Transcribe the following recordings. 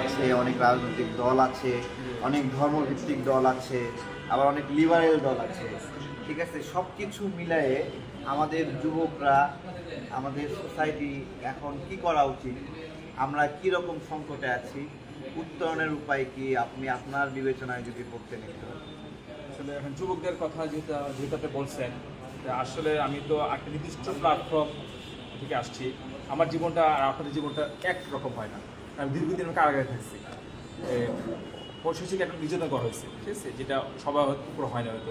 আছে, অনেক রাজনৈতিক দল আছে, অনেক ধর্মভিত্তিক দল আছে, আবার অনেক লিবারেল দল আছে। ঠিক আছে সব কিছু মিলায়ে আমাদের যুবকরা, আমাদের সোসাইটি এখন কি করা উচিত? আমরা কি রকম সংকটে আছি? উত্তরণের উপায় কি? আপনি আপনার বিবেচনায় যদি করতে নিতে আসলে এখন যুবকদের কথা যেটা যেটা আপনি বলছেন আসলে আমি তো একটা নির্দিষ্ট প্ল্যাটফর্ম থেকে আসছি। আমার জীবনটা আর আপনাদের জীবনটা এক রকম হয় না। আমি দীর্ঘদিন কারাগারে থাকছি। পরিশেষে একটা নিজেদের করা হয়েছে, ঠিক আছে? যেটা সবার উপর হয় না হয়তো।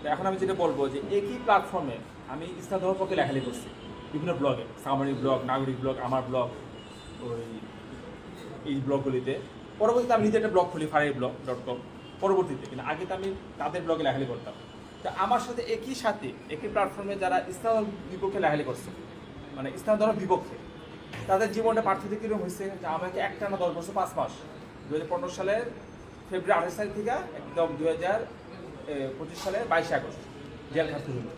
তো এখন আমি যেটা বলব যে একই প্ল্যাটফর্মে আমি ইসলাম ধর্ম পক্ষে লেখালেখি করছি, বিভিন্ন ব্লগে সামাজিক ব্লগ নাগরিক ব্লগ আমার ব্লগ ওই এই ব্লগগুলিতে পরবর্তীতে আমি নিজে একটা ব্লগ খুলি, ফারাই ব্লগ ডট কম পরবর্তীতে। কিন্তু আগে তো আমি তাদের ব্লগে লেখালেখি করতাম। তো আমার সাথে একই সাথে, একই প্ল্যাটফর্মে যারা ইসলাম বিপক্ষে লেখালেখি করছে মানে ইসলাম ধর্মের বিপক্ষে তাদের জীবনটা পার্থক্য কীরকম হয়েছে আমাকে একটা না দশ বছর, পাঁচ মাস। দু হাজার পনেরো সালের ফেব্রুয়ারি আঠাশ তারিখ থেকে একদম দু হাজার পঁচিশ সালের বাইশে আগস্ট জেল খাটতে হলো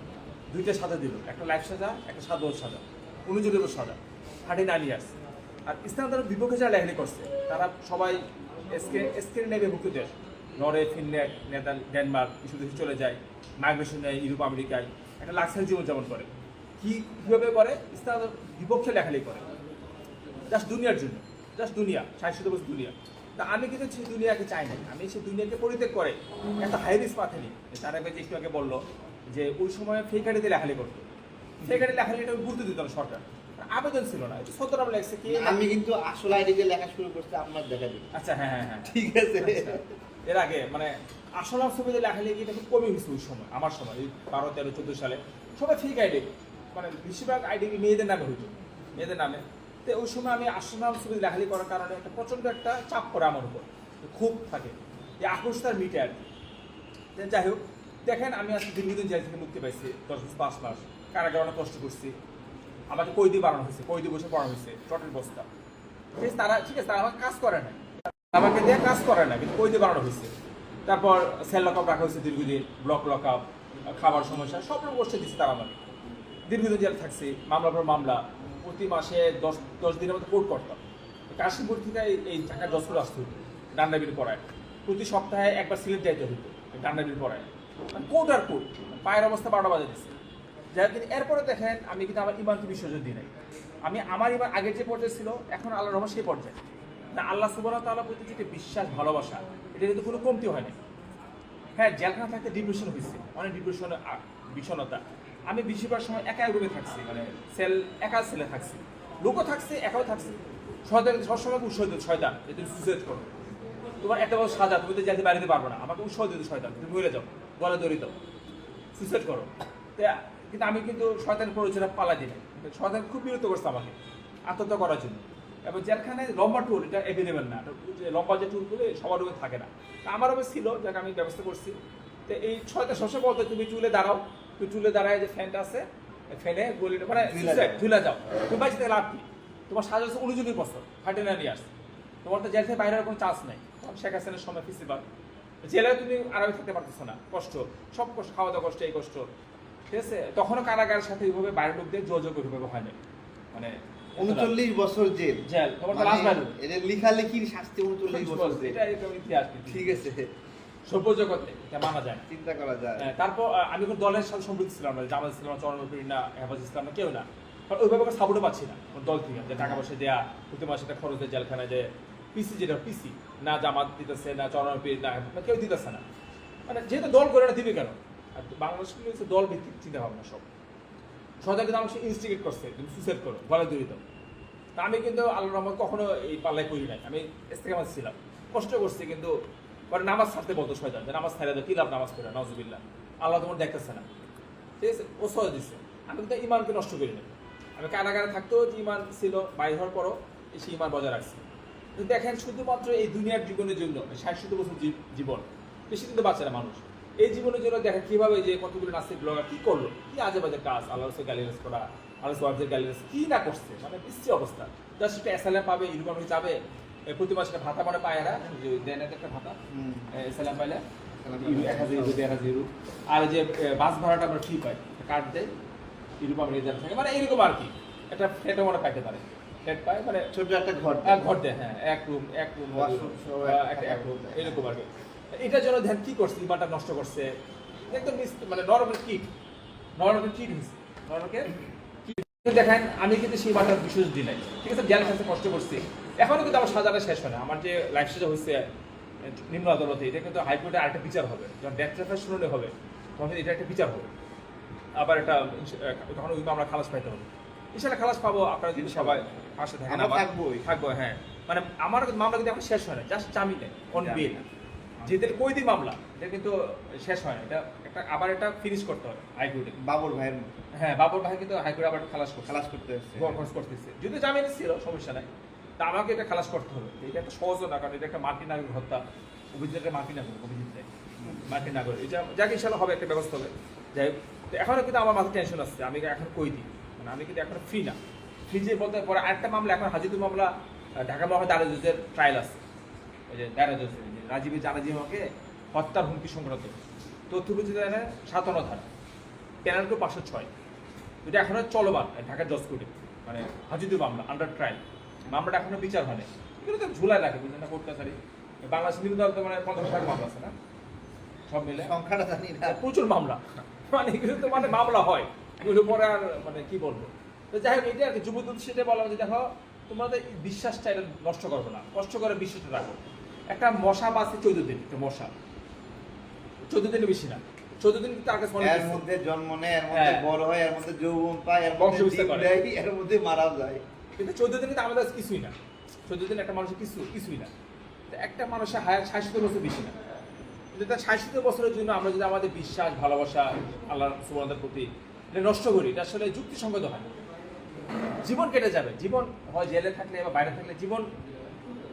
দুইটা সাজা দিল, একটা লাইফ সাজা, একটা সাত বছর সাজা, উনচল্লিশ বছর সাজা, থার্টি নাইন ইয়ার্স। আর ইসলাম তারা বিপক্ষে যারা লেখালেখি করছে, তারা সবাই স্ক্যান্ডিনেভিয়া দেশ। নরওয়ে ফিনল্যান্ড নেদার, ডেনমার্ক, কিছু দেশে চলে যায়, মাইগ্রেশন নেয়, ইউরোপ, আমেরিকায়, একটা লাক্সারি জীবনযাপন করে। কী, কীভাবে করে? ইসলাম বিপক্ষে লেখালেখি করে। জাস্ট দুনিয়ার জন্য। জাস্ট দুনিয়া সাহিত্য বস্তু দুনিয়া। তা আমি কিন্তু সেই দুনিয়াকে চাই না আমি সেই দুনিয়াকে পরিত্যাগ করে একটা হাই রিস্ক পাথে নিই। তার আগে যে একটু আগে বলল যে ওই সময় ফেক আইডিতে লেখালেখি করতো। ফেক আইডি লেখালেখিটা গুরুত্ব দিত না সরকার আবেদন ছিল না। সত্তর নাম লেগছে কি আমি কিন্তু আসলে আইডিতে লেখা শুরু করতে আপনার দেখা দিই আচ্ছা হ্যাঁ হ্যাঁ হ্যাঁ। ঠিক আছে। আচ্ছা। এর আগে মানে আসলাম ছবিতে লেখালেখিটা খুব কমই হয়েছে ওই সময় আমার সময় এই বারো তেরো চোদ্দ সালে। সবাই ফেক আইডি মানে বেশিরভাগ আইডি মেয়েদের নামে হইতো। মেয়েদের নামে। তো ওই সময় আমি আসলাম ছবিতে লেখালেখি করার কারণে একটা প্রচণ্ড একটা চাপ পড়ে আমার উপর, খুব থাকে। এই আকর্ষ তার মিটে আর কি। যাই হোক, দেখেন আমি আজকে দীর্ঘদিন জেল থেকে মুক্তি পাইছি, দশ মাস পাঁচ মাস। কারাগারে অনেক কষ্ট করছি। আমাকে কইদি বাড়ানো হয়েছে কইদি বসে পড়ানো হয়েছে, চটের বস্তা। ঠিক আছে, তারা ঠিক আছে, তারা আমাকে কাজ করে না আমাকে দিয়ে কাজ করে না কিন্তু কইদি বাড়ানো হয়েছে। তারপর সেল লক আপ রাখা হয়েছে দীর্ঘদিন, ব্লক লক আপ খাবার সমস্যা, সব রকম কষ্ট দিচ্ছে তারা আমাকে। দীর্ঘদিন জেল থাকছে, মামলার পর মামলা প্রতি মাসে দশ দশ দিনের মতো কোর্ট করতাম। কাশিমপুর থেকে এই- ঢাকা দশপুর আসতে হতো ডান্ডাবিল পড়ায়। প্রতি সপ্তাহে একবার সিলেট যাইতে হতো ডান্ডাবিল পড়ায়। মানে কোর্ট আর কোর্ট পায়ের অবস্থা বারোটা বাজে দিচ্ছে যাই হোক, এরপরে দেখেন আমি কিন্তু আমার ইমানকে বিসর্জন দিই নাই। আমি আমার ইমান আগের যে পর্যায়ে ছিল এখন আল্লাহ রহমান সেই পর্যায়ে। না আল্লাহ সুবাহ তাল্লাহ প্রতি যে বিশ্বাস ভালোবাসা এটা কিন্তু কোনো কমতি হয় না হ্যাঁ জেলখানা থাকতে ডিপ্রেশন হয়েছে অনেক ডিপ্রেশন বিষণতা আমি বেশিরভাগ সময় একা রুমে থাকছি মানে সেল একা সেলে থাকছি। লোকও থাকছে, একাও থাকছি। শয়তান সবসময় উৎসাহ দিত শয়তান যে তুমি করো। তোমার একটা বছর সাজা, তুমি তো যেতে বাড়িতে পারব না। আমাকে উৎসাহ দিত শয়তান, তুমি মরে যাও, গলা দড়ি দাও। সুসাইড করো। কিন্তু আমি কিন্তু শয়তানের প্ররোচনা পালা দিই শয়তান খুব বিরক্ত করছে আমাকে, আত্মহত্যা করার জন্য। এবং যেখানে লম্বা টুল এটা অ্যাভেলেবেল না। লম্বা যে টুলগুলো সবার রুমে থাকে না। আমার রুমে ছিল, যাকে আমি ব্যবস্থা করছি। তো এই ছয়টা সবসময় বলতে তুমি চুলে দাঁড়াও। তুমি চুলে দাঁড়ায় যে ফ্যানটা আছে ফ্যানে গলি মানে ঝুলা যাও। তুমি বাঁচতে থেকে লাভ কি তোমার সাজা হচ্ছে উনচল্লিশ বছর থার্টি নাইন ইয়ার্স তোমার তো জেল থেকে বাইরে কোনো চান্স নাই। শেখ হাসিনার সময় ফিসিবাল জেলে তুমি আরামে থাকতে পারতেছো না কষ্ট। সব কষ্ট খাওয়া দাওয়া কষ্ট এই কষ্ট। ঠিক আছে? তখনও কারাগারের সাথে এইভাবে বাইরের লোকদের যোগাযোগ ওইভাবে হয় না মানে উনচল্লিশ বছর জেল। জেল। তোমার তো মানে লাস্ট এটা লেখালেখির শাস্তি উনচল্লিশ বছর জেল। এটা ইতিহাস ঠিক আছে। সভ্য জগতে এটা মানা যায় চিন্তা করা যায়। হ্যাঁ, তারপর আমি কোনো দলের সাথে সম্পৃক্ত ছিলাম না জামাত ইসলাম চরণপীর না হেফাজ ইসলাম না কেউ না। কারণ ওইভাবে সাপোর্টও পাচ্ছি না কোনো দল থেকে যে টাকা পয়সা দেয়া প্রতি মাসে একটা খরচ দেয় জেলখানায় যে পিসি যেটা পিসি না জামাত দিতেছে না চরণপীর না হেফাজ, কেউ দিতেছে না। মানে যেহেতু দল করে না দিবে কেন? আর বাংলাদেশ কিন্তু হচ্ছে দল ভিত্তিক চিন্তা ভাবনা সব। সরকার কিন্তু আমাকে ইনস্টিগেট করছে তুমি সুসাইড করো গলা দূরিত তা আমি কিন্তু আল্লাহ রহমান কখনো এই পাল্লায় করি নাই আমি ইস্তেকামাত ছিলাম। কষ্ট করছি কিন্তু পরে নামাজ ছাড়তে বলতো শয়তান, যে নামাজ ছাড়া দাও, কি লাভ নামাজ পড়ে? নজুবিল্লাহ আল্লাহ তোমার দেখতেছে না। ঠিক আছে? ও সহ দিচ্ছে আমি কিন্তু ইমানকে নষ্ট করি না আমি কারাগারে থাকতেও যে ইমান ছিল, বাইর হওয়ার পরও সেই ইমান বজায় রাখছি। কিন্তু দেখেন, শুধুমাত্র এই দুনিয়ার জীবনের জন্য ষাট সত্তর বছর জীবন, বেশি কিন্তু বাঁচে না মানুষ। এই জীবনের জন্য দেখেন, কীভাবে যে কতগুলো নাস্তিক ব্লগার কি করল? কি আজে বাজে কাজ? আল্লাহ রসুল গালিরাজ করা, আল্লাহ সোয়াবদের গালিরাজ কি না করছে? মানে বিশ্রী অবস্থা। জাস্ট একটা এসএলএম পাবে ইউনিফর্ম যাবে প্রতি মাসে ভাতা মানে পায় এরা যে দেন একটা ভাতা। এসএলএম পাইলে এক হাজার ইউরো দেড় হাজার ইউরো আর যে বাস ভাড়াটা আমরা ফ্রি পাই কার্ড দেয় ইউরোপ আমেরিকা থাকে মানে এরকম আর কি। একটা ফ্লেটও মনে পাইতে পারে। ফ্ল্যাট পায় মানে ছোট একটা ঘর এক ঘর দেয় হ্যাঁ এক রুম এক রুম এক রুম এরকম আর কি। এটার জন্য ধ্যান কি করছে? ইমানটা নষ্ট করছে। একদম মানে নরমের কিট নরমের কিট হয়েছে নরমের দেখেন আমি কিন্তু সেই মাটার বিশেষ দিন নাই। ঠিক আছে জেলের কাছে কষ্ট করছি। এখনও কিন্তু আমার সাজাটা শেষ হয় না। আমার যে লাইফ সাজা হচ্ছে নিম্ন আদালতে এটা কিন্তু হাইকোর্টে আরেকটা বিচার হবে। যখন ডেথ ট্রাফার শুনানি হবে তখন এটা একটা বিচার হবে। আবার এটা তখন কিন্তু আমরা খালাস পাইতে হবে। ইনশাল্লাহ খালাস পাবো। আপনারা যদি সবাই পাশে থাকেন থাকবোই। থাকব হ্যাঁ। মানে আমার মামলা কিন্তু এখন শেষ হয় না। জাস্ট জামিনে অন জামিনে। বেল যেদের কৈদি মামলা? এটা কিন্তু শেষ হয় না। এটা একটা আবার এটা ফিনিশ করতে হবে হাইকোর্টে। বাবুর ভাইয়ের হ্যাঁ বাবর ভাই কিন্তু হাইকোর্টে আবার খালাস করছে। খালাস করতে খরচ করতেছে। যদি জামিন ছিল সমস্যা নাই। তা আমাকে এটা খালাস করতে হবে। এটা একটা সহজ না কারণ এটা একটা মাটি নাগরিক হত্যা। অভিজিৎ একটা মাটি নাগরিক অভিজিৎ। মাটি নাগরিক। এটা যাকে ইনশাল্লাহ হবে একটা ব্যবস্থা হবে। যাই হোক তো এখনও কিন্তু আমার মাথায় টেনশন আসছে আমি এখন কই দিই? মানে আমি কিন্তু এখন ফ্রি না। ফ্রি যে বলতে পরে আরেকটা মামলা এখন হাজিদুর মামলা ঢাকা মহানগর দারা ট্রায়াল আছে। ওই যে দারা জজ রাজীব জানাজি আমাকে হত্যার হুমকি সংক্রান্ত তথ্য বুঝতে দেয় না সাতান্ন ধারা পেনাল্টি পাঁচশো ছয়। এটা এখনও চলমান ঢাকার জজ কোর্টে। মানে হাজিদুর মামলা আন্ডার ট্রায়াল মামলাটা এখনও বিচার হয়নি। এগুলো তো ঝুলাই রাখে বুঝলেন না কোর্ট কাছারি বাংলাদেশ নিম্ন আদালতে মানে পঞ্চাশ লাখ মামলা আছে না? সব মিলে। সংখ্যাটা জানি না। প্রচুর মামলা। মানে এগুলো তো মানে মামলা হয়। এগুলো পরে আর মানে কি বলব? তো যাই হোক এটা আর কি। যুবদূত সেটা বলা যে দেখো তোমাদের এই বিশ্বাসটা এটা নষ্ট করবে না। কষ্ট করে বিশ্বাসটা রাখো। একটা মশা বাঁচে চোদ্দ দিন একটা মশা। চোদ্দ দিনের বেশি না। চোদ্দ দিন তার কাছে মনে এর মধ্যে জন্ম নেয় এর মধ্যে হ্যাঁ। বড় হয় এর মধ্যে যৌবন পায় এর মধ্যে। এর মধ্যে মারা যায়। কিন্তু চোদ্দ দিনে তো আমাদের কিছুই না। চোদ্দ দিন একটা মানুষের কিছু কিছুই না। তো একটা মানুষের ষাট বছর বেশি না। কিন্তু তার ষাট বছরের জন্য আমরা যদি আমাদের বিশ্বাস ভালোবাসা আল্লাহ সুবাদের প্রতি এটা নষ্ট করি এটা আসলে যুক্তিসঙ্গত হয় না। জীবন কেটে যাবে। জীবন হয় জেলে থাকলে বা বাইরে থাকলে জীবন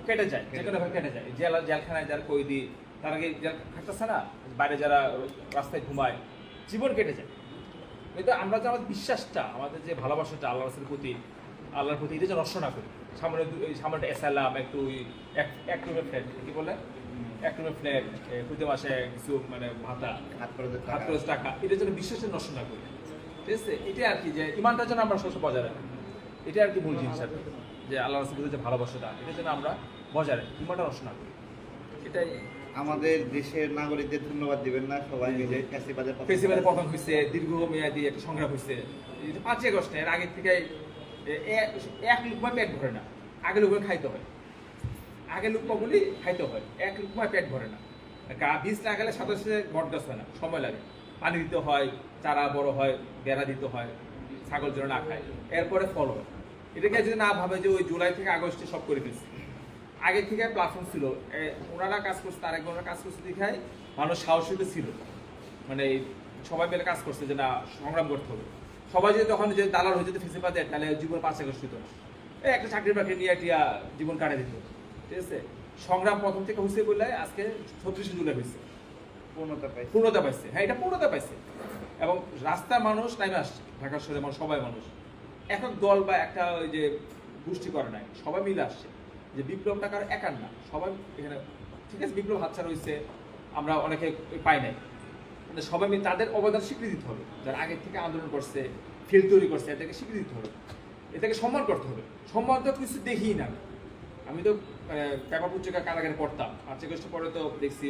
কেটে যায় যে কোনো ভাবে কেটে যায়। জেল জেলখানায় যারা কয়েদি তার আগে জেল থাকতেছে না? বাইরে যারা রাস্তায় ঘুমায় জীবন কেটে যায়। কিন্তু আমরা যে আমাদের বিশ্বাসটা আমাদের যে ভালোবাসাটা আল্লাহ রাসুলের প্রতি আল্লাহর প্রতি এটা যে নষ্ট না করি। সামনে সামনে এসালাম একটু এক রুমের ফ্ল্যাট কি বলে? এক রুমের ফ্ল্যাট প্রতি মাসে কিছু মানে ভাতা হাত। খরচ টাকা। এটা যেন বিশ্বাসটা নষ্ট না করি। ঠিক আছে? এটা আর কি যে ইমানটা যেন আমরা সবসময় বজায় রাখি। এটা আর কি মূল জিনিস আর কি। যে আল্লাহ রাসুলের যে ভালোবাসাটা এটা যেন আমরা বজায় রাখি ইমানটা নষ্ট না করি। এটাই। আমাদের দেশের নাগরিকদের ধন্যবাদ দিবেন না সবাই মিলে ফ্যাসিবাদের পতাকা- ফেসিবাদের পতন হয়েছে দীর্ঘমেয়াদী একটা সংগ্রাম হয়েছে পাঁচই আগস্ট এর আগে থেকে এক লুকমা পেট ভরে না। আগে লুকমা খাইতে হয়। আগে লুকমাগুলি খাইতে হয়। এক লুকমা পেট ভরে না। গা বীজ না গেলে সাথে সাথে বট গাছ হয় না। সময় লাগে। পানি দিতে হয় চারা বড় হয় বেড়া দিতে হয় ছাগল যেন না খায়। এরপরে ফল হয়। এটাকে যদি না ভাবে যে ওই জুলাই থেকে আগস্টে সব করে ফেলছে। আগে থেকে প্ল্যাটফর্ম ছিল। ওনারা কাজ করছে তার আগে ওনারা কাজ করছে দেখায় মানুষ সাহসিত ছিল। মানে সবাই মিলে কাজ করছে যে না সংগ্রাম করতে হবে। সবাই যদি তখন যে দালাল হয়ে যেতে ফেসে পাতে তাহলে জীবন পাশে কষ্ট না। এই একটা চাকরি বাকরি নিয়ে টিয়া জীবন কাটে দিত। ঠিক আছে? সংগ্রাম প্রথম থেকে হয়েছে বলে আজকে ছত্রিশে জুলাই হয়েছে পূর্ণতা পাইছে। পূর্ণতা পাইছে। হ্যাঁ এটা পূর্ণতা পাইছে। এবং রাস্তার মানুষ নামে আসছে। ঢাকার শহরে মানুষ সবাই মানুষ। একক দল বা একটা ওই যে গোষ্ঠী করে নাই সবাই মিলে আসছে। যে বিপ্লব টাকার একার না, সবাই এখানে, ঠিক আছে, বিপ্লব হাতছা রয়েছে, আমরা অনেকে পাই নাই। কিন্তু সবাই মিলে তাদের অবদান স্বীকৃতি দিতে হবে। যারা আগে থেকে আন্দোলন করছে, ফিল্ড তৈরি করছে এটাকে স্বীকৃতি দিতে হবে। এটাকে সম্মান করতে হবে। সম্মান তো কিছু দেখিই না। আমি। তো পেপার পত্রিকা কারাগারে পড়তাম। আর চেকষ্ট পরে তো দেখছি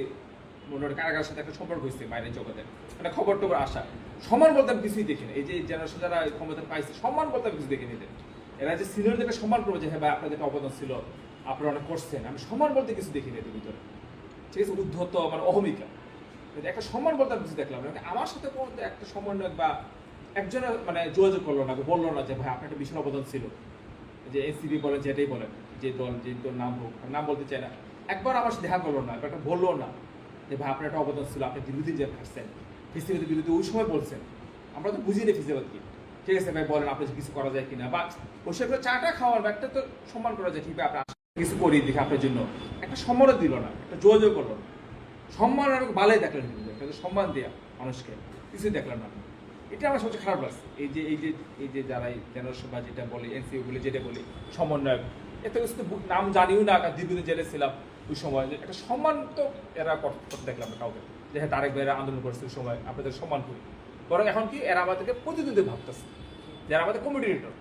মনে কারাগারের সাথে একটা সম্পর্ক হয়েছে বাইরের জগতে। একটা খবর টবর আসা। সম্মান বলতে আমি কিছুই দেখি না এই যে জেনারেশন যারা ক্ষমতা পাইছে, সম্মান বলতে আমি কিছু দেখিনি এদের। এরা যে সিনিয়রদেরকে সম্মান করব যে হ্যাঁ ভাই, আপনাদের অবদান ছিল। আপনারা অনেক করছেন আমি সম্মান বলতে কিছু দেখিনি এদের ভিতরে। ঠিক আছে উদ্ধত মানে অহমিকা। একটা সম্মান বলতে আমি কিছু দেখলাম না। মানে আমার সাথে কোনো একটা সমন্বয় বা একজনের মানে যোগাযোগ করল না বলল না যে ভাই আপনার একটা বিশাল অবদান ছিল। যে এনসিপি বলেন যেটাই বলেন যে দল যে তোর নাম হোক নাম বলতে চাই না। একবার আমার সাথে দেখা করল না একবার একটা বলল না যে ভাই আপনার একটা অবদান ছিল আপনি বিরোধী যে খাচ্ছেন ফিসিবাদের বিরুদ্ধে ওই সময় বলছেন। আমরা তো বুঝি না ফিসিবাদ কি। ঠিক আছে ভাই বলেন আপনি কিছু করা যায় কিনা? বা বসে করে চাটা খাওয়ার বা একটা তো সম্মান করা যায় ঠিক ভাই আপনি আসেন, কিছু করি দেখি আপনার জন্য। একটা সম্মানও দিল না একটা যোগাযোগ করল না। সম্মান আর ভালোই দেখলেন কিন্তু, সম্মান দেওয়া মানুষকে কিছুই দেখলাম না এটা আমার সবচেয়ে খারাপ লাগছে। এই যে এই যে এই যে যারা জেনারেশন বা যেটা বলে এনসিও বলে যেটা বলি সমন্বয়ক এত কিছু নাম জানিও না দীর্ঘদিন জেলে ছিলাম ওই সময়। একটা সম্মান তো এরা করতে দেখলাম কাউকে। যে হ্যাঁ তারেক ভাইরা আন্দোলন করছে ওই সময় আপনাদের সম্মান করি। বরং এখন কি এরা আমাদেরকে প্রতিদ্বন্দ্বী ভাবতেছে। যারা আমাদের কমিডিনেটর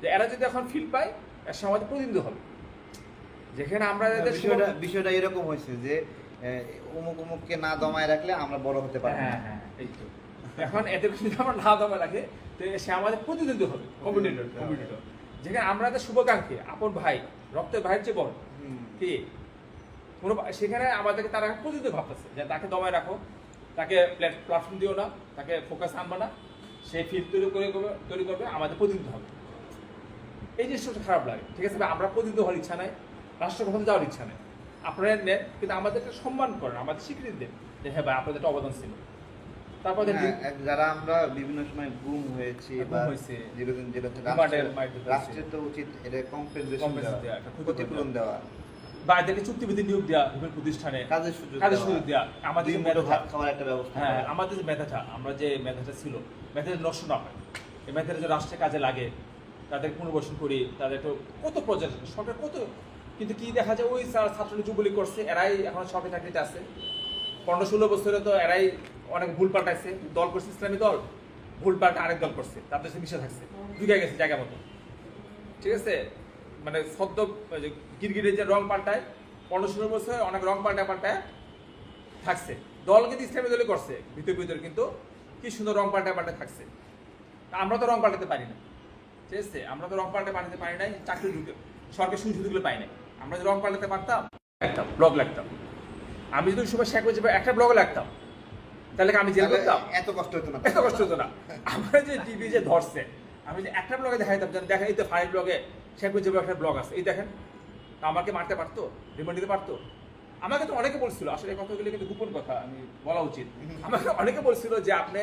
যে এরা যদি এখন ফিল পায় এর সময় আমাদের প্রতিনিধি হবে। যেখানে আমরা যাদের বিষয়টা বিষয়টা এরকম হয়েছে যে অমুক অমুককে না দমায় রাখলে আমরা বড় হতে পারি হ্যাঁ। হ্যাঁ এই তো। এখন এদের যদি আমরা না দমায় রাখে তো সে আমাদের প্রতিদ্বন্দ্বী হবে কম্পিটিটর কম্পিটিটর যেখানে আমরা যে শুভাকাঙ্ক্ষী আপন ভাই রক্তের ভাইয়ের চেয়ে বড়। কি? কোনো সেখানে আমাদেরকে তারা প্রতিদ্বন্দ্বী ভাবতেছে যে তাকে দমায় রাখো তাকে প্ল্যাটফর্ম দিও না তাকে ফোকাস আনবে না। সে ফিল্ড তৈরি করে করবে তৈরি করবে আমাদের প্রতিনিধি হবে। এই জিনিসটা খারাপ লাগে ঠিক আছে আমরা প্রতিনিধি হওয়ার ইচ্ছা নাই। রাষ্ট্র কখনো যাওয়ার ইচ্ছা নেই। আপনারা নেন কিন্তু আমাদেরকে সম্মান করেন আমাদের স্বীকৃতি দেন যে হ্যাঁ ভাই আপনাদের একটা অবদান ছিল। তারপর হ্যাঁ, যারা আমরা বিভিন্ন সময় গুম হয়েছি বা হয়েছে। যেগুলো- রাষ্ট্রের- মাইর হয়েছে। রাষ্ট্রের তো উচিত এটা কম্পেনসেশন দেওয়া, ক্ষতিপূরণ ক্ষতিপূরণ দেওয়া। বা এদেরকে চুক্তিবিধি নিয়োগ দেওয়া বিভিন্ন প্রতিষ্ঠানে কাজের সুযোগ কাজের সুযোগ দেওয়া। আমাদের যে মুঠো মেধাটা খাওয়ার একটা ব্যবস্থা হ্যাঁ আমাদের যে মেধাটা আমরা যে মেধাটা ছিল মেধাটা নষ্ট না হয়। এই মেধাটা যে রাষ্ট্রের কাজে লাগে তাদের পুনর্বাসন করি তাদের কত প্রজেক্ট সরকার কত কিন্তু কি দেখা যায়, ওই ছাত্র- ছাত্রলীগ যুবলীগ করছে, এরাই এখন সরকারি চাকরিতে আছে। পনেরো ষোলো বছরে তো এরাই অনেক ভুল পাল্টাইছে। দল করছে ইসলামী দল, ভুল পাল্টা আরেক দল করছে। তাদের সাথে মিশে থাকছে। ঢুকে গেছে জায়গা মতো। ঠিক আছে? মানে সদ্য, ওই যে রং পাল্টায়, পনেরো ষোলো বছরে অনেক রং পাল্টা পাল্টায় থাকছে। দল কিন্তু ইসলামী দলই করছে, ভিতর ভিতর কিন্তু কি সুন্দর রং পাল্টা পাল্টায় থাকছে। আমরা তো রং পাল্টাতে পারি না। ঠিক আছে? আমরা তো রং পাল্টে পাল্টাতে পারি নাই, চাকরি ঢুকে সরকার সুযোগ সুযোগগুলো পাই নাই। আমরা যদি রং পাল্টাতে পারতাম? একটা ব্লগ লাগতাম আমি যদি সময় শেখ মুজিবের একটা ব্লগ লাগতাম তাহলে কি আমি জেল করতাম? এত কষ্ট হতো না। এত কষ্ট হতো না। আমরা যে টিভি যে ধরছে আমি যে একটা ব্লগে দেখাইতাম যেন দেখেন এই তো ফাইভ ব্লগে শেখ মুজিবের একটা ব্লগ আছে। এই দেখেন তা আমাকে মারতে পারতো রিমান্ড দিতে পারতো। আমাকে তো অনেকে বলছিল আসলে এই কথাগুলো কিন্তু গোপন কথা আমি বলা উচিত। আমাকে অনেকে বলছিল যে আপনি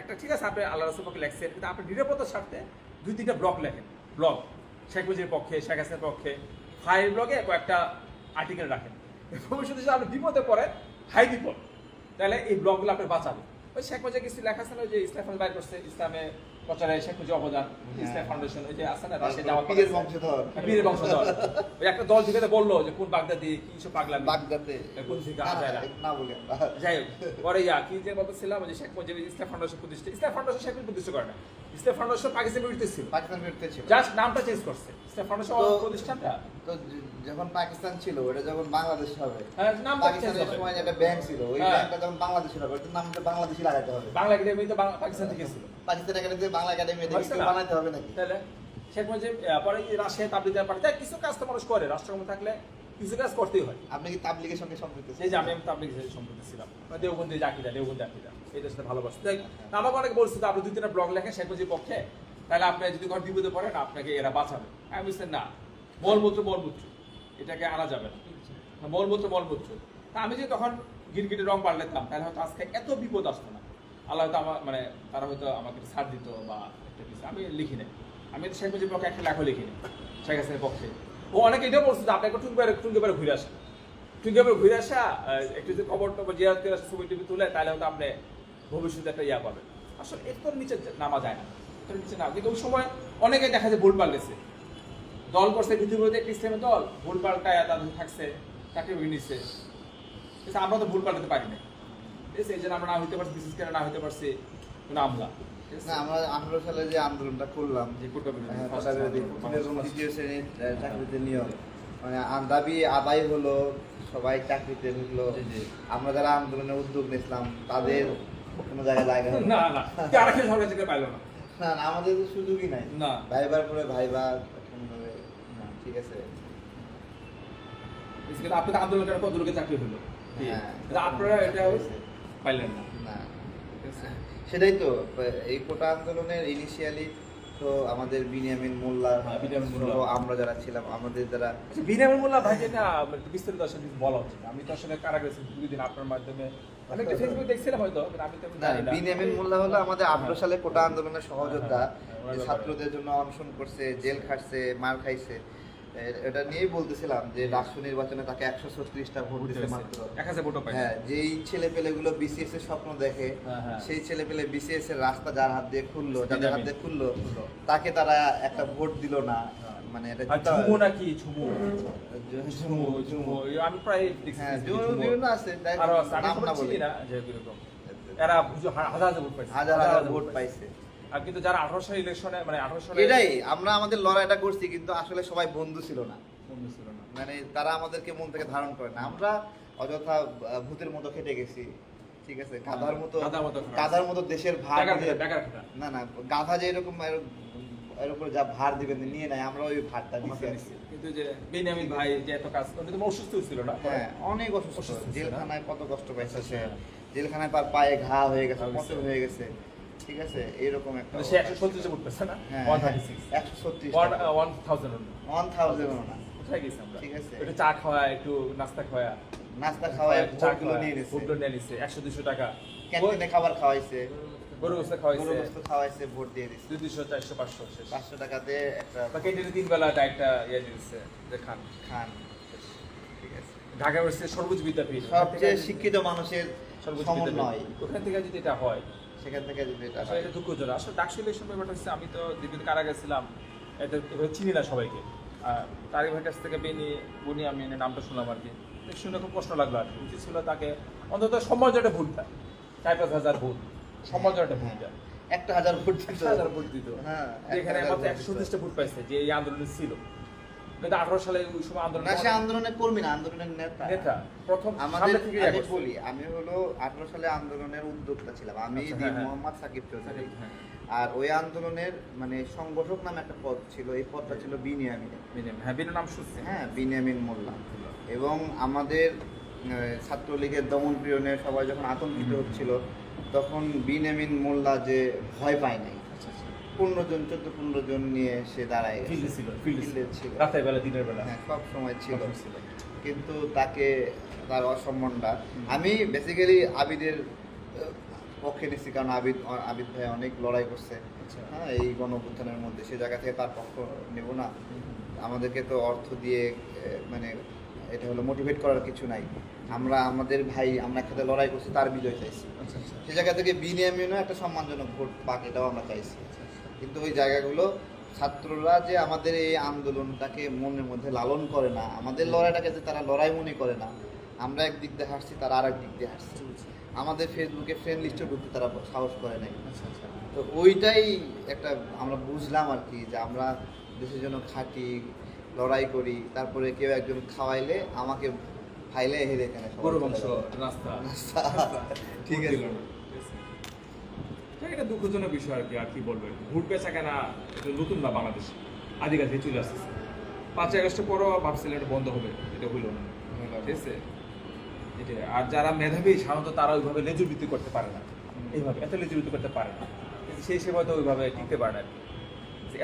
একটা ঠিক আছে আপনি আল্লাহ রসুলকে লেখছেন কিন্তু আপনি নিরাপত্তার স্বার্থে দুই তিনটা ব্লগ লেখেন ব্লগ শেখ মুজিবের পক্ষে শেখ হাসিনার পক্ষে ফাইভ ব্লগে কয়েকটা আর্টিকেল রাখেন। ভবিষ্যতে যদি আপনি বিপদে পড়েন হাই বিপদ। তাহলে এই ব্লগগুলো আপনি বাঁচাবেন। ওই শেখ মুজিব কিছু লেখা আছে না যে ইসলাম ফাউন্ডেশন বাইর করছে ইসলামে প্রচারে শেখ মুজিব অবদান ইসলাম ফাউন্ডেশন ওই যে আছে না রাশিয়া যাওয়া পীরের বংশধর। পীরের বংশধর। ওই একটা দল থেকে বলল যে কোন বাগদাদি কি সব পাগলামি? বাগদাদে। কোন থেকে না, না বলে যাই হোক পরে ইয়া কি যে বলতেছিলাম যে শেখ মুজিব ইসলাম ফাউন্ডেশন প্রতিষ্ঠা ইসলাম ফাউন্ডেশন শেখ মুজিব প্রতিষ্ঠা করে না। ইসলাম ফাউন্ডেশন পাকিস্তান বিরুদ্ধে ছিল। পাকিস্তান বিরুদ্ধে ছিল। জাস্ট নামটা চেঞ্জ করছে। ইসলাম ফাউন্ডেশন প্রতিষ্ঠানটা? তো যখন পাকিস্তান ছিল ওটা যখন বাংলাদেশ হবে হ্যাঁ, নামটা চেঞ্জ পাকিস্তানের সময় একটা ব্যাংক ছিল ওই। ব্যাংকটা যখন বাংলাদেশের হবে ওটার নামটা বাংলাদেশি লাগাতে হবে। বাংলা একাডেমি তো পাকিস্তান থেকে ছিল। Pakistan academy Bangla academy? বানাইতে হবে নাকি? তাহলে শেখ মুজিব পরে রাশিয়া তাবলিগ কিছু কাজ তো মানুষ করে রাষ্ট্রকর্ম থাকলে কিছু কাজ করতেই হয়। আপনি কি তাবলিগের সঙ্গে সম্পৃক্ত সেই যে আমি আমি তাবলিগ সম্পর্কে ছিলাম। দেওবন্দি জাকিরা দেওবন্দি জাকিরা এদের সাথে ভালোবাসি। দেখ আমাকে অনেকে বলছে তো আপনি দুই তিনটা ব্লগ লেখেন শেখ মুজিব পক্ষে। তাহলে আপনি যদি ঘর বিপদে পড়েন আপনাকে এরা বাঁচাবে। আমি বলছি না মলমূত্র মলমূত্র। এটাকে আনা যাবে না। মলমূত্র মলমূত্র। তা আমি যে তখন গিরগিটে রং পাল্টাতাম তাহলে হয়তো আজকে এত বিপদ আসতো না। আল্লাহ হয়তো আমার মানে তারা হয়তো আমাকে ছাড় দিত বা একটা কিছু। আমি লিখি নাই। আমি শেখ মুজিবের পক্ষে একটা লেখো লিখিনি শেখ হাসিনার পক্ষে। ও অনেকে এটাও বলছে যে আপনাকে টুঙ্গে টুঙ্গে পারে ঘুরে আসেন টুঙ্গে পারে ঘুরে আসা একটু যদি খবর টবর জিয়ারত করে আসা, ছবি টবি তুলে তাহলে হয়তো আপনি ভবিষ্যতে একটা ইয়া পাবেন। আসলে এর তোর নিচে নামা যায় না এর নিচে না। কিন্তু ওই সময় অনেকে দেখা যায় ভুল পাল্টেছে দল করছে পৃথিবীতে একটা ইসলামের দল ভুল পাল্টায় তাদের থাকছে হয়ে নিচ্ছে আমরা তো ভুল পাল্টাতে পারি না ঠিক আছে এই জন্য আমরা না হইতে পারছি বিশেষ করে না হইতে পারছি? কোনো আমলা না আমরা আঠারো সালে যে আন্দোলনটা করলাম। যে হ্যাঁ, তৃতীয় first- তৃতীয় শ্রেণির চাকরিতে নিয়োগ। মানে দাবি আদায় হলো সবাই চাকরিতে ঢুকলো। আমরা যারা আন্দোলনে উদ্যোগ নিয়েছিলাম তাদের কোনো জায়গায় জায়গা না। না সরকার থেকে পাইলো না। না না আমাদের তো সুযোগই নাই। না। ভাইবার পরে ভাইবার না ঠিক আছে। কিন্তু আপনি আন্দোলন করে কত লোকের চাকরি হলো? হ্যাঁ। আপনারা এটা পাইলেন না। না। ঠিক আছে? সেটাই তো এই কোটা আন্দোলনের ইনিশিয়ালি তো আমাদের বিনিয়ামিন মোল্লা হ্যাঁ, মোল্লা। আমরা যারা ছিলাম আমাদের যারা আচ্ছা, বিনামূল্য মোল্লা ভাই যেটা একটু বিস্তারিত আসলে বলা উচিত আমি তো আসলে কারা ছিলাম দুই দিন আপনার মাধ্যমে। অনেকটা ফেসবুক দেখছিলাম হয়তো আমি তো বিনিয়ামিন মোল্লা হলো আমাদের আঠারো সালে কোটা আন্দোলনের সহযোদ্ধা হ্যাঁ, হ্যাঁ। ছাত্রদের জন্য অনশন করছে জেল খাটছে মার খাইছে। এটা নিয়েই বলতেছিলাম যে রাষ্ট্র নির্বাচনে তাকে একশো ছত্রিশটা ভোট দিচ্ছে মাত্র হ্যাঁ যেই ছেলে পেলেগুলো বিসিএস এর স্বপ্ন দেখে হ্যাঁ, হ্যাঁ। সেই ছেলে পেলে বিসিএস এর রাস্তা যার হাত দিয়ে খুললো যাদের হাত দিয়ে খুললো। তাকে তারা একটা ভোট দিল না। মানে এটা ঝুমু নাকি? ঝুমু। জু- ঝুমু ঝুমু। আমি প্রায় হ্যাঁ দেখছি, ঝুমু ঝুমু। বিভিন্ন আছে আরও আছে। আমি না চিনি বলি। না যে এরকম। এরা হাজার হাজার ভোট পাইছে। হাজার হাজার ভোট পাইছে। আর কিন্তু যারা আঠারো সালে ইলেকশনে মানে আঠারো সালে এটাই আমরা আমাদের লড়াইটা করছি কিন্তু আসলে সবাই বন্ধু ছিল না। বন্ধু ছিল না। মানে তারা আমাদেরকে মন থেকে ধারণ করে না। আমরা অযথা ভূতের মতো খেটে গেছি ঠিক আছে? গাধার মতো গাধার মতো দেশের ভার। না না গাধা যে এরকম এর- উপরে যা ভার দিবেন নিয়ে নেয় আমরা ওই ভারটা নিচ্ছি কিন্তু যে বেনিয়ামিন ভাই যে এত কাজ উনি তো অসুস্থ ছিল না? হ্যাঁ অনেক অসুস্থ। জেলখানায় কত কষ্ট পাইছে সে। জেলখানায় তার পায়ে ঘা হয়ে গেছে পচন হয়ে গেছে। ঠিক আছে? একটা সে একশো ছত্রিশে উঠতেছে না? ওয়ান থার্টি সিক্স একশো ছত্রিশ ওয়ান থাউজেন্ড ওয়ান থাউজেন্ড না কোথায় গেছি আমরা? ঠিক আছে। একটু চা খাওয়া একটু নাস্তা খাওয়া। নাস্তা খাওয়ায় চা খাওয়া নিয়ে নিছে। ফুডগুলো নিয়ে নিছে একশো দুশো টাকা। ক্যান্টিনে খাবার খাওয়াইছে? গরু গোস্ত গরু গোস্ত খাওয়াইছে ভোট দিয়ে দিছে। দুই দুশো চারশো পাঁচশো শেষ। পাঁচশো টাকাতে একটা ক্যান্টিনে তিন বেলা ইয়ে দিচ্ছে যে খান। খান। ঠিক আছে। ঢাকা সর্বোচ্চ বিদ্যাপীঠ। সবচেয়ে শিক্ষিত মানুষের সর্বোচ্চ বিদ্যাপীঠ। ওখান থেকে যদি এটা হয় সেখান থেকে যদি আসলে। এটা দুঃখজনক। আসলে ডাকসু ইলেকশন ব্যাপারটা হচ্ছে আমি তো দীর্ঘদিন কারা গেছিলাম এটা চিনি না সবাইকে। আর তারিক ভাইয়ের কাছ থেকে বেনি বনি আমি নামটা শুনলাম আর কি। শুনে খুব কষ্ট লাগল আর কি। উচিত ছিল তাকে অন্তত সম্মানজনটা ভোট দেয়। চার পাঁচ হাজার ভোট। সম্মানজনটা ভোট দেয়। একটা হাজার ভোট দিত। হাজার ভোট দিত। হ্যাঁ, হাজার মাত্র একশো চল্লিশটা ভোট পাইছে যে এই আন্দোলনে ছিল। আঠারো সালে ওই সময় আন্দোলন না সে আন্দোলনের কর্মী না আন্দোলনের নেতা। নেতা প্রথম আমাদের থেকে আমি বলি আমি হলো আঠারো সালে আন্দোলনের উদ্যোক্তা ছিলাম। আমি আচ্ছা, হ্যাঁ, হ্যাঁ। মোহাম্মদ সাকিব চৌধুরী। হ্যাঁ। আর ওই আন্দোলনের মানে সংগঠক নামে একটা পদ ছিল এই পদটা ছিল বিনিয়ামিন। হ্যাঁ নাম শুনছি। হ্যাঁ বিনিয়ামিন মোল্লা। এবং আমাদের ছাত্রলীগের দমন পীড়নে সবাই যখন আতঙ্কিত হচ্ছিল তখন বিনিয়ামিন মোল্লা যে ভয় পায় নাই। পনেরো জন চোদ্দ পনেরো জন নিয়ে সে দাঁড়ায়। ফিল্ডে ছিল ফিল্ডে ফিল্ডে ছিল। রাতের বেলা দিনের বেলা। হ্যাঁ সব সময় ছিল। কিন্তু তাকে তার অসম্মানটা। আমি বেসিক্যালি আবিদের পক্ষে নিচ্ছি কারণ আবিদ আবিদ ভাই অনেক লড়াই করছে। আচ্ছা। হ্যাঁ এই গণঅভ্যুত্থানের মধ্যে সে জায়গা থেকে তার পক্ষ নেব না। আমাদেরকে তো অর্থ দিয়ে মানে এটা হলো মোটিভেট করার কিছু নাই। আমরা আমাদের ভাই আমরা একসাথে লড়াই করছি তার বিজয় চাইছি। আচ্ছা আচ্ছা। সে জায়গা থেকে বিনিয়ামিনও একটা সম্মানজনক ভোট পাক এটাও আমরা চাইছি। কিন্তু ওই জায়গাগুলো ছাত্ররা যে আমাদের এই আন্দোলনটাকে মনের মধ্যে লালন করে না আমাদের লড়াইটাকে যে তারা লড়াই মনে করে না আমরা এক দিক দিয়ে হাসছি তারা আর এক দিক দিয়ে হাসছে আমাদের ফেসবুকে ফ্রেন্ড লিস্টে ঢুকতে তারা সাহস করে নাই। আচ্ছা আচ্ছা। তো ওইটাই একটা আমরা বুঝলাম আর কি যে আমরা দেশের জন্য খাটি লড়াই করি তারপরে কেউ একজন খাওয়াইলে আমাকে ফাইলে হেরে এখানে ঠিক আছে। এটা দুঃখজনক বিষয় আর কি আর কি বলব? ভোট বেচা কেনা নতুন না বাংলাদেশে আদিকাল চলে আসতেছে। পাঁচই আগস্টের পরও ভাবছিলেন এটা বন্ধ হবে এটা হইল না। ঠিক আছে? এটা আর যারা মেধাবী সাধারণত তারা ওইভাবে লেজুর বৃত্তি করতে পারে না। এইভাবে এত লেজুর বৃত্তি করতে পারে না। সেই সময় তো ওইভাবে টিকতে পারে না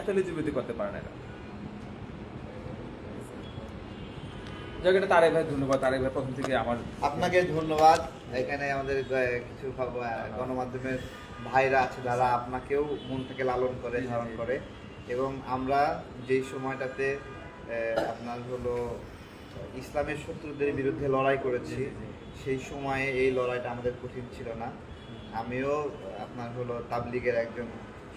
এত লেজুর বৃত্তি করতে পারে না তারেক ভাই ধন্যবাদ। তারেক ভাই প্রথম থেকে আমার আপনাকে ধন্যবাদ। এখানে আমাদের কিছু গণমাধ্যমের ভাইরা আছে যারা আপনাকেও মন থেকে লালন করে ধারণ করে। এবং আমরা যেই সময়টাতে আপনার হলো ইসলামের শত্রুদের বিরুদ্ধে লড়াই করেছি। সেই সময়ে এই লড়াইটা আমাদের কঠিন ছিল না। আমিও আপনার হলো তাবলিগের একজন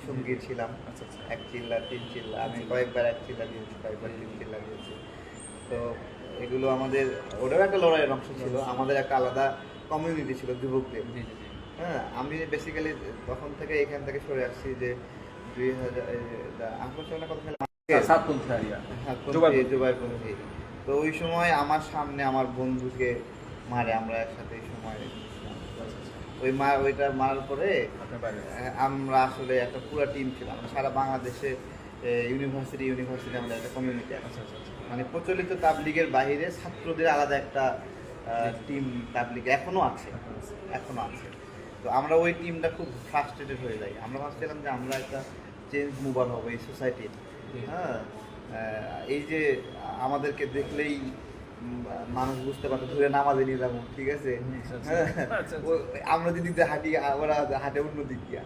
সঙ্গী ছিলাম। আচ্ছা আচ্ছা। এক চিল্লা তিন চিল্লা আমি কয়েকবার এক চিল্লা দিয়েছি কয়েকবার তিন চিল্লা দিয়েছি। তো এগুলো আমাদের ওটাও একটা লড়াইয়ের অংশ ছিল। আমাদের একটা আলাদা কমিউনিটি ছিল যুবকদের। হ্যাঁ আমি বেসিক্যালি তখন থেকে এখান থেকে সরে আসছি যে দুই হাজার কথা হ্যাঁ। তো ওই সময় আমার সামনে আমার বন্ধুকে মারে আমরা একসাথে এই সময় ওই মা ওইটা মারার পরে আমরা আসলে একটা পুরো টিম ছিলাম। সারা বাংলাদেশে ইউনিভার্সিটি ইউনিভার্সিটি আমাদের একটা কমিউনিটি আচ্ছা আচ্ছা আচ্ছা। মানে প্রচলিত তাবলিগের বাইরে ছাত্রদের আলাদা একটা টিম তাবলিগ এখনও আছে। এখনও আছে। তো আমরা ওই টিমটা খুব ফ্রাস্ট্রেটেড হয়ে যাই। আমরা ভাবছিলাম যে আমরা একটা চেঞ্জ মুভার হব এই সোসাইটির হ্যাঁ? এই যে আমাদেরকে দেখলেই মানুষ বুঝতে পারতো ধরে নামাজে নিয়ে যাব ঠিক আছে? আচ্ছা, আচ্ছা। হ্যাঁ, আচ্ছা, আমরা যদি হাঁটি ওরা হাঁটে অন্য দিক দিয়া।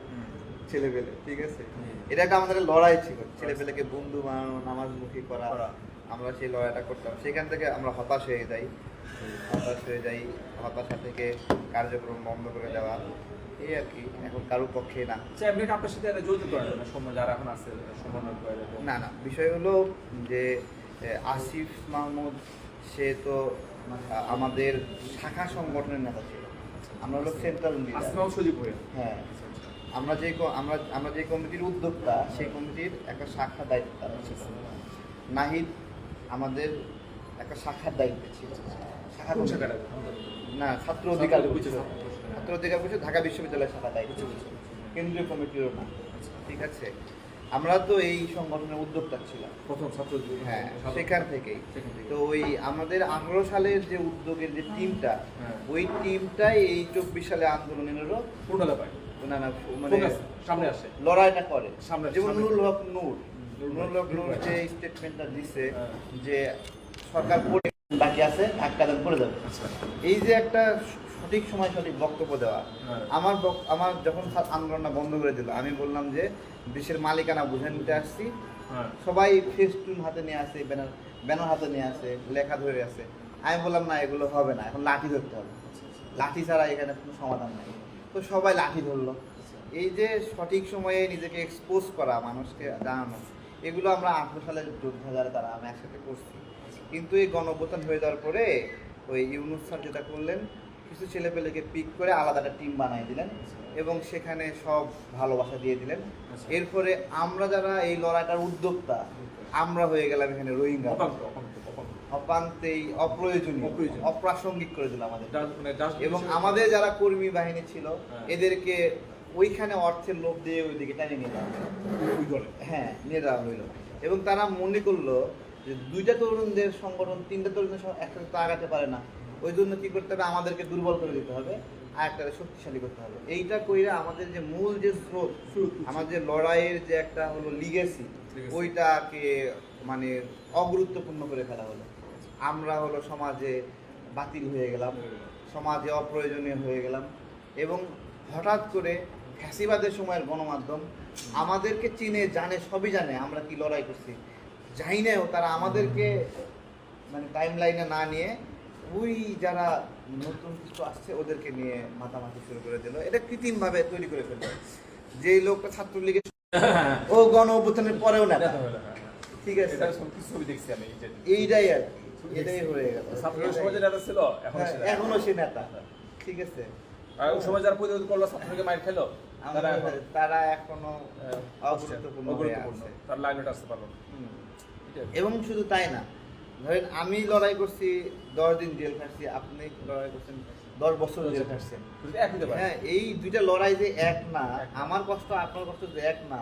ছেলে পেলে ঠিক আছে। এটা একটা আমাদের লড়াই ছিল। ছেলে পেলেকে বন্ধু বানানো নামাজমুখী করা। করা। আমরা সেই লড়াইটা করতাম। সেখান থেকে আমরা হতাশ হয়ে যাই। হতাশ হয়ে যাই হতাশা থেকে কার্যক্রম বন্ধ করে দেওয়া। এই আর কি এখন কারোর পক্ষে না। আচ্ছা আপনার সাথে করেন না? যারা এখন আছে করে। না না বিষয় হলো যে আসিফ মাহমুদ সে তো আমাদের শাখা সংগঠনের নেতা ছিল। আমরা হলো সেন্ট্রাল হ্যাঁ? আমরা যে আমরা আমরা যে কমিটির উদ্যোক্তা সেই কমিটির একটা শাখা দায়িত্ব নাহিদ আমাদের একটা শাখার দায়িত্বে ছিল। শাখা কোন শাখাটা? না ছাত্র অধিকার ছাত্র অধিকার। পরিষদ ঢাকা বিশ্ববিদ্যালয়ের শাখা দায়িত্ব কেন্দ্রীয় কমিটিরও না। ঠিক আছে? আমরা তো এই সংগঠনের উদ্যোক্তা ছিলাম। প্রথম ছাত্র হ্যাঁ সেখান থেকেই। থেকে। তো ওই আমাদের আঠারো সালের যে উদ্যোগের যে টিমটা হ্যাঁ। ওই টিমটাই এই চব্বিশ সালে আন্দোলনেরও পূর্ণতা পায়। না না মানে সামনে আসে। লড়াইটা করে। সামনে- যেমন। নুরুল হক নূর। নুরুল নুরুল নূর নূর যে স্টেটমেন্টটা দিছে। যে সরকার পড়ে বাকি আছে ধাক্কা দেন করে যাবে আচ্ছা। এই যে একটা সঠিক সময় সঠিক বক্তব্য দেওয়া। আমার আমার যখন আন্দোলনটা বন্ধ করে দিল আমি বললাম যে দেশের মালিকানা বুঝে নিতে আসছি। সবাই ফেস্টুন হাতে নিয়ে আসে ব্যানার ব্যানার হাতে নিয়ে আসে লেখা ধরে আছে আমি বললাম না এগুলো হবে না এখন লাঠি ধরতে হবে। লাঠি ছাড়া এখানে কোনো সমাধান নেই। তো সবাই লাঠি ধরলো। এই যে সঠিক সময়ে নিজেকে এক্সপোজ করা মানুষকে জানানো এগুলো আমরা আঠারো সালের যোদ্ধা যারা তারা আমি একসাথে করছি কিন্তু এই গণঅভ্যুত্থান হয়ে যাওয়ার পরে ওই ইউনুস স্যার যেটা করলেন কিছু ছেলেপেলেকে পিক করে আলাদা একটা টিম বানিয়ে দিলেন এবং সেখানে সব ভালোবাসা দিয়ে দিলেন আচ্ছা। এরপরে আমরা যারা এই লড়াইটার উদ্যোক্তা আমরা হয়ে গেলাম এখানে রোহিঙ্গা অপান্ত অপান্ত অপান্ত অপান্তেই অপ্রয়োজনীয়। অপ্রাসঙ্গিক করে দিল আমাদের মানে এবং আমাদের যারা কর্মী বাহিনী ছিল হ্যাঁ। এদেরকে ওইখানে অর্থের লোভ দিয়ে ওইদিকে টানিয়ে নিয়ে যাওয়া হলো। ওই দলে? হ্যাঁ নিয়ে যাওয়া হইল এবং তারা মনে করল যে দুইটা তরুণদের সংগঠন তিনটা তরুণদের একসাথে তো আগাতে পারে না। ওই জন্য কি করতে হবে? আমাদেরকে দুর্বল করে দিতে হবে আর একটা শক্তিশালী করতে হবে। এইটা কইরা আমাদের যে মূল যে স্রোত স্রোত। আমাদের লড়াইয়ের যে একটা হলো লিগেসি ওইটাকে মানে অগুরুত্বপূর্ণ করে ফেলা হলো। আমরা হলো সমাজে বাতিল হয়ে গেলাম। সমাজে অপ্রয়োজনীয় হয়ে গেলাম। এবং হঠাৎ করে ফ্যাসিবাদের সময়ের গণমাধ্যম আমাদেরকে চিনে জানে সবই জানে আমরা কি লড়াই করছি। যাই নাও তারা আমাদেরকে মানে টাইম লাইনে না নিয়ে ওই যারা নতুন কিছু আসছে ওদেরকে নিয়ে মাতামাতি শুরু করে দিল। এটা কৃত্রিমভাবে তৈরি করে ফেলল। যে লোকটা ছাত্রলীগের ও গণ অভ্যুত্থানের পরেও না হ্যাঁ। ঠিক আছে। ছবি দেখছি আমি এইটাই আর কি। এটাই হয়ে গেল। হ্যাঁ, এখনও সে নেতা। ঠিক আছে। আর ওই সময় যারা প্রতিরোধ করল ছাত্রকে মার খেলো তারা এখন তারা এখনও অগুরুত্বপূর্ণ অগুরুত্বপূর্ণ আছে। তার লাইনটা আসতে পারল না। হুম। এটাই। এবং শুধু তাই না ধরেন আমি লড়াই করছি দশ দিন জেল খাটছি আপনি লড়াই করছেন দশ বছর জেল খাটছেন হ্যাঁ এই দুইটা লড়াই যে এক না আমার কষ্ট আপনার কষ্ট যে এক না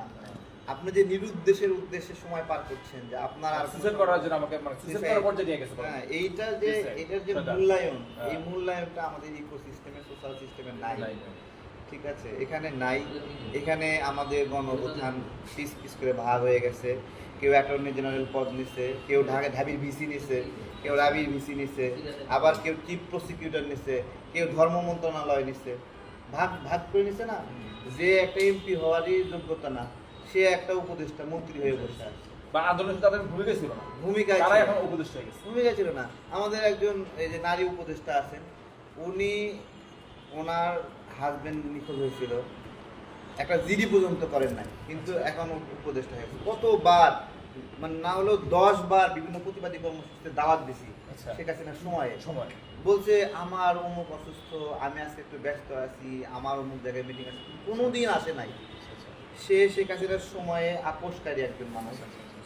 আপনি যে নিরুদ্দেশের উদ্দেশ্যে সময় পার করছেন যে আপনার আর সুসাইড করার জন্য আমাকে মানে সুসাইড করার পর্যায়ে নিয়ে গেছে হ্যাঁ এইটা যে এটার যে মূল্যায়ন হ্যাঁ। এই মূল্যায়নটা আমাদের ইকোসিস্টেমে সোশ্যাল সিস্টেমে নাই। নাই। ঠিক আছে? এখানে নাই। এখানে আমাদের গণঅভ্যুত্থান পিস পিস করে ভাগ হয়ে গেছে। কেউ অ্যাটর্নি জেনারেল পদ নিছে কেউ ঢাকা ঢাবির ভিসি নিছে কেউ রাবির ভিসি নিছে আবার কেউ চিফ প্রসিকিউটর নিছে কেউ ধর্ম মন্ত্রণালয় নিছে। ভাগ ভাগ করে নিছে না? যে একটা এমপি হওয়ারই যোগ্যতা না। সে একটা উপদেষ্টা মন্ত্রী হয়ে বসে আছে। বা আন্দোলনের সাথে তাদের ভূমিকা ছিল না ভূমিকায় তারা এখন উপদেষ্টা হয়ে গেছে। ভূমিকা ছিল না। আমাদের একজন এই যে নারী উপদেষ্টা আছেন উনি ওনার হাজবেন্ড নিখোঁজ হয়েছিল। একটা জিডি পর্যন্ত করেন নাই কিন্তু এখন ও উপদেষ্টা হয়েছে কতবার মানে না হলেও দশ বার বিভিন্ন প্রতিবাদী কর্মসূচিতে দাওয়াত দিছি। আচ্ছা। শেখ হাসিনার সময়ে। সময়। বলছে আমার অমুক অসুস্থ আমি আজকে একটু ব্যস্ত আছি আমার অমুক জায়গায় মিটিং আছে। কোনোদিন আসে নাই। সে শেখ হাসিনার সময়ে আপোষকারী একজন মানুষ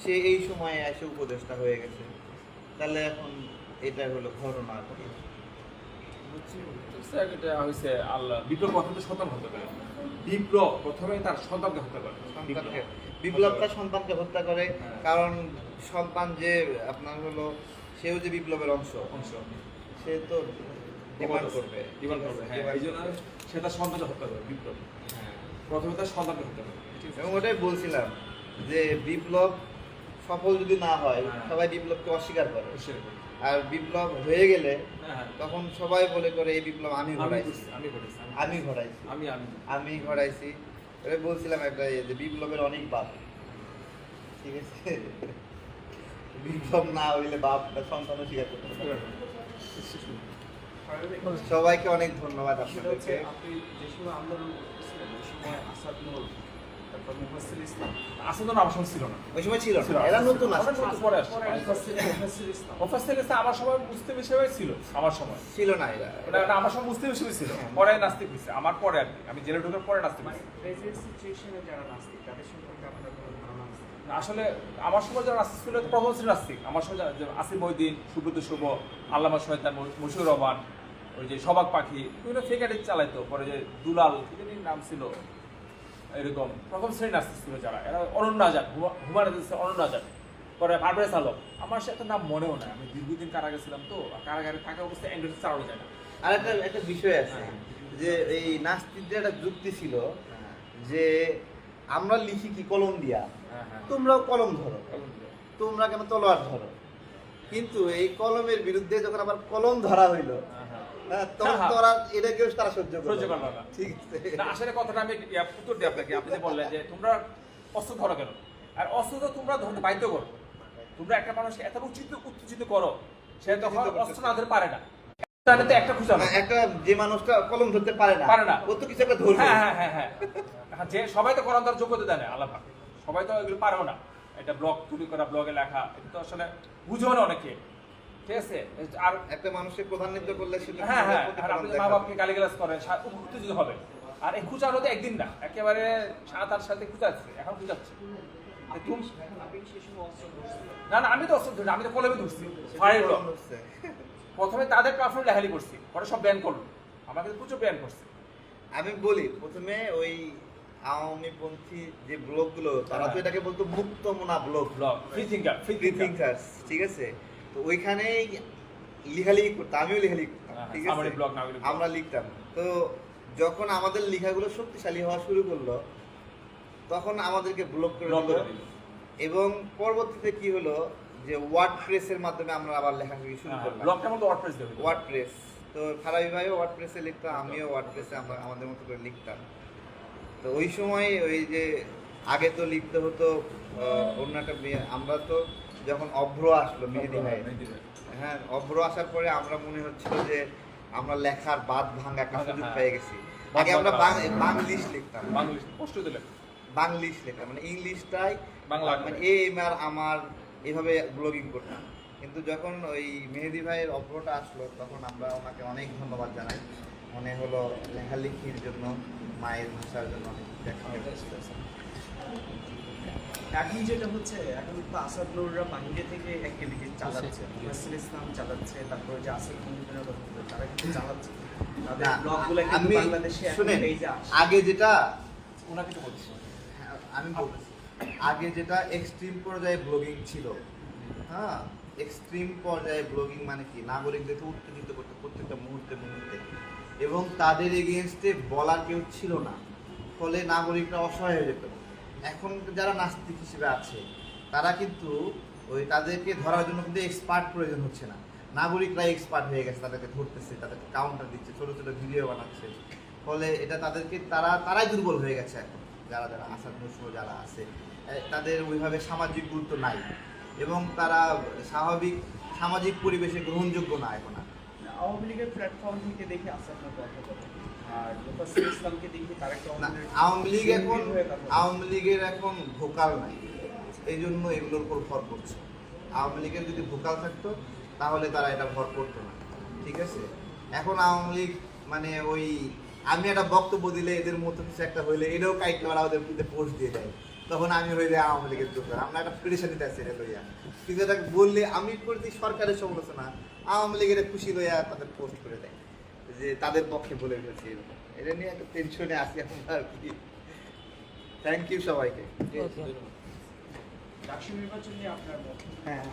সে এই সময়ে এসে উপদেষ্টা হয়ে গেছে। তাহলে এখন এটা হলো ঘটনা আর কি এটা হয়েছে আল্লাহ বিপ্লব প্রথমে সন্তান হতে পারে। বিপ্লব প্রথমে তার সন্তানকে হত্যা করে। সন্তানকে বিপ্লবটা সন্তানকে হত্যা করে। হ্যাঁ। কারণ সন্তান যে আপনার হলো সেও যে বিপ্লবের অংশ। অংশ। সে তো ডিমান্ড করবে। ডিমান্ড করবে হ্যাঁ। এই জন্য করবে। সে তার সন্তানকে হত্যা করে বিপ্লব প্রথমে তার সন্তানকে হত্যা করে ঠিক আছে? এবং ওটাই বলছিলাম যে বিপ্লব সফল যদি না হয় হ্যাঁ। সবাই বিপ্লবকে অস্বীকার করে। আর বিপ্লব হয়ে গেলে হ্যাঁ, হ্যাঁ। তখন সবাই বলে করে এই বিপ্লব আমি ঘটাইছি আমি করেছি আমি ঘটাইছি আমি আমি আমি ঘটাইছি এবার বলছিলাম একটা যে বিপ্লবের অনেক বাপ। ঠিক আছে? বিপ্লব না হইলে বাপ সন্তানও স্বীকার করতে। সবাইকে অনেক ধন্যবাদ আপনাদেরকে। আপনি যে সময় আন্দোলন করতেছিলেন ওই সময় আসাদুল তারপর মুফাসসিল ইসলাম। আসলে তো আমার সময় ছিল না। ওই সময় ছিল ছিল না। এরা নতুন আসছে পরে আসছে। মুফাসসিল মুফাসসিল ইসলাম। মুফাসসিল ইসলাম আমার সময় ছিল আমার সময়। ছিল না এরা। ওটা আমার সময় হিসেবে ছিল। পরে নাস্তিক আমার পরে আর কি। আমি জেলে ঢোকার পরে নাস্তিক মানে প্রেজেন্ট সিচুয়েশনে যারা নাস্তিক তাদের সম্পর্কে আপনার কোনো ধারণা আছে? আসলে আমার সময় যারা নাস্তিক ছিল প্রথম নাস্তিক। আমার সময় আসিফ মহিদিন সুব্রত শুভ আল্লামা শয়তান মশুর রহমান ওই যে সবাক পাখি বিভিন্ন ফেক চালাইতো। পরে যে দুলাল কি নাম ছিল এরকম। প্রথম শ্রেণির নাস্তিক ছিল যারা। এরা অনন্য আজাদ ছিল অনন্য আজাদ পরে পারভেজ আলম। আমার সে একটা নাম মনেও নাই। আমি দীর্ঘদিন কারাগারে ছিলাম তো কারাগারে থাকা অবস্থায় অ্যান্ড্রয়েড চালানো যায় না। আর একটা একটা বিষয় আছে যে এই নাস্তিকদের একটা যুক্তি ছিল যে আমরা লিখি কি কলম দিয়া? হ্যাঁ হ্যাঁ। তোমরাও কলম ধরো। তোমরা কেন তলোয়ার ধরো? কিন্তু এই কলমের বিরুদ্ধে যখন আবার কলম ধরা হইল হ্যাঁ, হ্যাঁ। হ্যাঁ, তখন তো ওরা এটাকেও তারা সহ্য করল না। ঠিক আসলে কথাটা আমি উত্তর দিই আপনাকে। আপনি যে বললেন যে তোমরা অস্ত্র ধরো কেন? আর অস্ত্র তো তোমরা ধরতে বাধ্য করো। তোমরা একটা মানুষকে এত উচিত উত্তেজিত করো সে তখন অস্ত্র না ধরে পারে না। তো একটা খুঁজা একটা যে মানুষটা কলম ধরতে পারে না পারে না। ও তো কিছু একটা ধরবে। হ্যাঁ হ্যাঁ হ্যাঁ হ্যাঁ। হ্যাঁ, যে সবাই তো করার তার যোগ্যতা দেয় না আল্লাহ সবাই তো এগুলো পারেও না। এটা ব্লগ তৈরি করা ব্লগে লেখা এটা তো আসলে বুঝেও না অনেকে। ঠিক আছে। আর একটা মানুষকে করলে সেটা হ্যাঁ হ্যাঁ আর আপনি মা বাপকে গালিগালাজ করেন সা- উত্তেজিত হবে আর এই খুঁচানো তো একদিন না একেবারে সাত আট সাথে খুঁচাচ্ছে এখন খুঁচাচ্ছে। তো তুম- আপনি সে সময় অস্ত্র ধরছিলেন না না আমি তো অস্ত্র ধরি আমি তো কলমে ধরছি ফায়ার কলম ধরছে। প্রথমে তাদের প্ল্যাটফর্ম লেখালি করছি পরে সব ব্যান করল। আমাকে তো প্রচুর ব্যান করছে। আমি বলি প্রথমে ওই আওয়ামীপন্থী যে ব্লগগুলো তারা তো হ্যাঁ। এটাকে বলতো Mukto Mona blog blog free thinker free free thinker ঠিক আছে? তো ওইখানেই লিখালিখি করতাম আমিও লিখালিখি করতাম হ্যাঁ, ঠিক আছে? ব্লগ। আমরা লিখতাম। তো যখন আমাদের লেখাগুলো শক্তিশালী হওয়া শুরু করল তখন আমাদেরকে ব্লক করে দিল। এবং পরবর্তীতে কি হলো যে ওয়ার্ড প্রেসের মাধ্যমে আমরা আবার লেখালেখি শুরু করলাম। ব্লগটার মধ্যে ওয়ার্ডপ্রেস দেবে ওয়ার্ড প্রেস তো ফারাবি ভাইও ওয়ার্ড প্রেসে লিখতাম আমিও ওয়ার্ড প্রেসে আমরা আমাদের মতো করে লিখতাম। তো ওই সময় ওই যে আগে তো লিখতে হতো অন্য একটা আমরা তো যখন অভ্র আসলো মেহেদি ভাই। হ্যাঁ অভ্র আসার পরে আমরা মনে হচ্ছিল যে আমরা লেখার বাদ ভাঙা একটা সুযোগ। পেয়ে গেছি। আগে আমরা বাংলিশ লিখতাম। বাংলিশ কষ্ট দিলে বাংলিশ লেখা মানে ইংলিশটাই বাংলা মানে এ এম আর আমার এভাবে ব্লগিং করতাম। কিন্তু যখন ওই মেহেদি ভাইয়ের অভ্রটা আসলো তখন আমরা ওনাকে অনেক ধন্যবাদ জানাই। মনে হলো লেখালেখির জন্য মায়ের ভাষার জন্য অনেক দেখা এখন যেটা হচ্ছে এখন তো আসাদ নুররা বাহিরে থেকে অ্যাক্টিভিটি চালাচ্ছে ইসলাম চালাচ্ছে তারপরে যে মহিউদ্দিনের কথা তারা কিন্তু চালাচ্ছে। তাদের ব্লগগুলো কিন্তু বাংলাদেশে শুনেন আগে যেটা ওনাকে তো বলছি। হ্যাঁ, আমি বলতেছি। আগে যেটা এক্সট্রিম পর্যায়ে ব্লগিং ছিল হ্যাঁ এক্সট্রিম পর্যায়ে ব্লগিং মানে কি? নাগরিকদেরকে উত্তেজিত করতে প্রত্যেকটা মুহূর্তে মুহূর্তে। এবং তাদের এগেনস্টে বলার কেউ ছিল না। ফলে নাগরিকরা অসহায় হয়ে যেত। এখন যারা নাস্তিক হিসেবে আছে, তারা কিন্তু ওই তাদেরকে ধরার জন্য কিন্তু এক্সপার্ট প্রয়োজন হচ্ছে না। নাগরিকরা এক্সপার্ট হয়ে গেছে, তাদেরকে ধরতেছে, তাদেরকে কাউন্টার দিচ্ছে, ছোটো ছোটো ভিডিও বানাচ্ছে। ফলে এটা তাদেরকে, তারা, তারাই দুর্বল হয়ে গেছে এখন। যারা যারা আসাদ নসুম যারা আছে তাদের ওইভাবে সামাজিক গুরুত্ব নাই। এবং তারা স্বাভাবিক সামাজিক পরিবেশে গ্রহণযোগ্য না এখন আওয়ামী লীগের প্ল্যাটফর্ম থেকে দেখে আসাদ কথা আওয়ামী লীগ এখন কথা বলে। আওয়ামী লীগের এখন ভোকাল নাই। এই জন্য এগুলোর উপর ভর করছে। আওয়ামী লীগের যদি ভোকাল থাকতো তাহলে তারা এটা ভর করতো না। ঠিক আছে? এখন আওয়ামী লীগ মানে ওই আমি একটা বক্তব্য দিলে এদের মতো কিছু একটা হইলে এটাও কাইট ওরা ওদের মধ্যে পোস্ট দিয়ে দেয়। তখন আমি হয়ে যায় আওয়ামী লীগের যোগ আমরা একটা পেরেশানিতে আছি এটা লইয়া। কিন্তু এটা বললে আমি করে দিই সরকারের সমালোচনা। আওয়ামী লীগের খুশি লইয়া তাদের পোস্ট করে দেয়। যে তাদের পক্ষে বলে ফেলছি এটা নিয়ে একটা টেনশনে আছি এখন আর কি। থ্যাংক ইউ সবাইকে। হ্যাঁ।